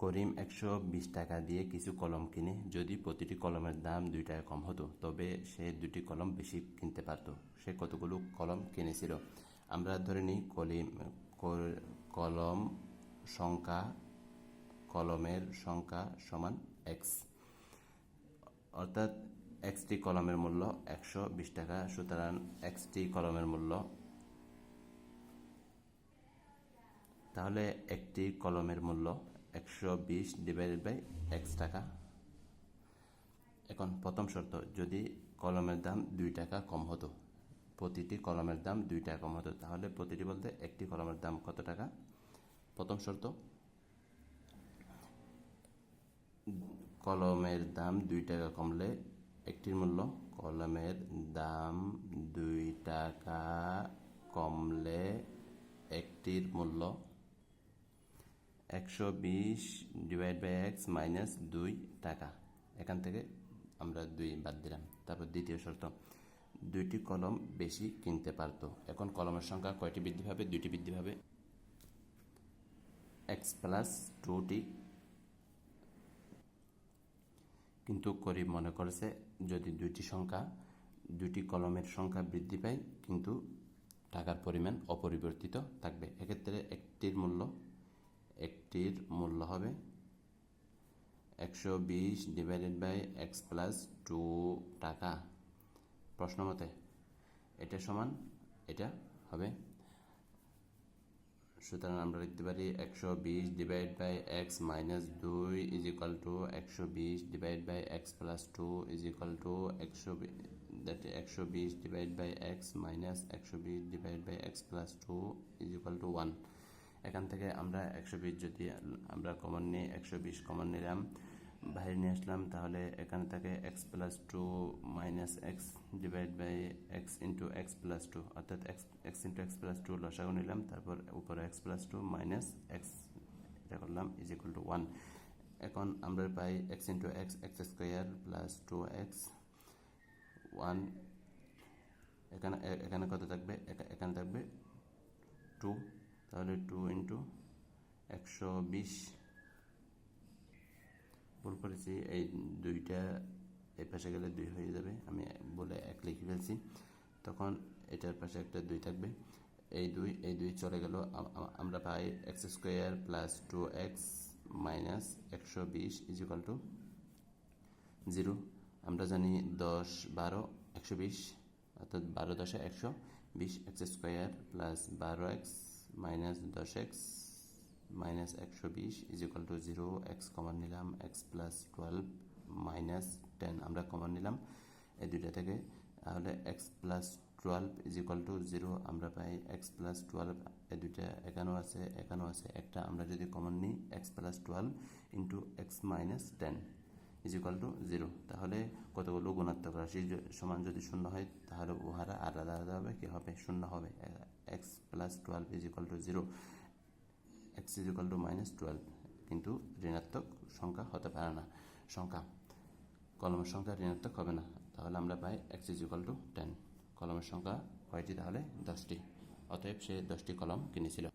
করিম একশো বিশ টাকা দিয়ে কিছু কলম কিনে যদি প্রতিটি কলমের দাম দুই টাকা কম হতো, তবে সে দুটি কলম বেশি কিনতে পারত। সে কতগুলো কলম কিনেছিল? আমরা ধরে নিই কলিম কলম সংখ্যা, কলমের সংখ্যা সমান এক্স অর্থাৎ এক্সটি কলমের মূল্য একশো বিশ টাকা, সুতরাং এক্সটি কলমের মূল্য তাহলে একটি কলমের মূল্য একশো বিশ ডিভাইডেড বাই এক্স টাকা। এখন প্রথম শর্ত, যদি কলমের দাম দুই টাকা কম হতো, প্রতিটি কলমের দাম দুই টাকা কম হতো, তাহলে প্রতিটি বলতে একটি কলমের দাম কত টাকা? প্রথম শর্ত, কলমের দাম দুই টাকা কমলে একটির মূল্য, কলমের দাম দুই টাকা কমলে একটির মূল্য একশো বিশ ডিভাইড বাই এক্স মাইনাস দুই টাকা। এখান থেকে আমরা দুই বাদ দিলাম। তারপর দ্বিতীয় শর্ত, দুইটি কলম বেশি কিনতে পারতো। এখন কলমের সংখ্যা কয়টি বৃদ্ধি পাবে? দুইটি বৃদ্ধি পাবে। এক্স প্লাস টুটি কিন্তু করিম মনে করেছে, যদি দুইটি সংখ্যা, দুইটি কলমের সংখ্যা বৃদ্ধি পায়, কিন্তু টাকার পরিমাণ অপরিবর্তিত থাকবে। এক্ষেত্রে একটির মূল্য একটির মূল্য হবে একশো বিশ divided by x plus two টাকা। প্রশ্ন মতে এটা সমান, এটা হবে। সুতরাং আমরা লিখতে পারি একশো বিশ ডিভাইড বাই এক্স মাইনাস দুই ইজ ইকাল টু একশো বিশ divide by x plus two is equal to একশো দ্যাট একশো বিশ ডিভাইড বাই এক্স মাইনাস একশো বিশ divide by x plus two is equal to one এখান থেকে আমরা একশো বিশ যদি আমরা কমন নিই, একশো বিশ কমন নিলাম, বাইরে নিয়ে আসলাম, তাহলে এখানে থাকে x plus two minus x divide by x into x plus two অর্থাৎ x x into x plus two লসাগু নিলাম, তারপর উপরে x plus two minus x এটা করলাম ইজ ইকুয়াল টু ওয়ান এখন আমরা পাই x into x x square plus two x one এখানে এখানে কত থাকবে? এখানে থাকবে টু তাহলে টু ইন্টু একশো বিশ। ভুল করেছি, এই দুইটা এই পাশে গেলে দুই হয়ে যাবে, আমি বলে এক লিখে ফেলছি। তখন এটার পাশে একটা দুই থাকবে। এই দুই এই দুই চলে গেল, আম- আম- আমরা পাই x square plus two x minus একশো বিশ ইজিকাল টু জিরো। আমরা জানি দশ বারো একশো বিশ, অর্থাৎ বারো দশে একশো বিশ, এক্স স্কোয়ার প্লাস বারো এক্স মাইনাস দশ এক্স মাইনাস একশো বিশ is equal to zero x common নিলাম x plus twelve minus ten আমরা কমন নিলাম। এই দুইটা থেকে, তাহলে x plus twelve is equal to zero আমরা পাই এক্স প্লাস টুয়েলভ এই দুইটা এখানেও আছে এখানেও আছে। একটা আমরা যদি কমন নিই x plus twelve into x minus ten is equal to zero তাহলে কতগুলো গুণাত্মক রাশি সমান যদি শূন্য হয়, তাহলে উহারা আলাদা আলাদা হবে, কি হবে? শূন্য হবে। X plus twelve is equal to zero x is equal to minus twelve কিন্তু ঋণাত্মক সংখ্যা হতে পারে না। সংখ্যা। কলমের সংখ্যা ঋণাত্মক হবে না। তাহলে আমরা পাই x is equal to ten কলমের সংখ্যা কয়টি? তাহলে দশটি। অতএব সে দশটি কলম কিনেছিল।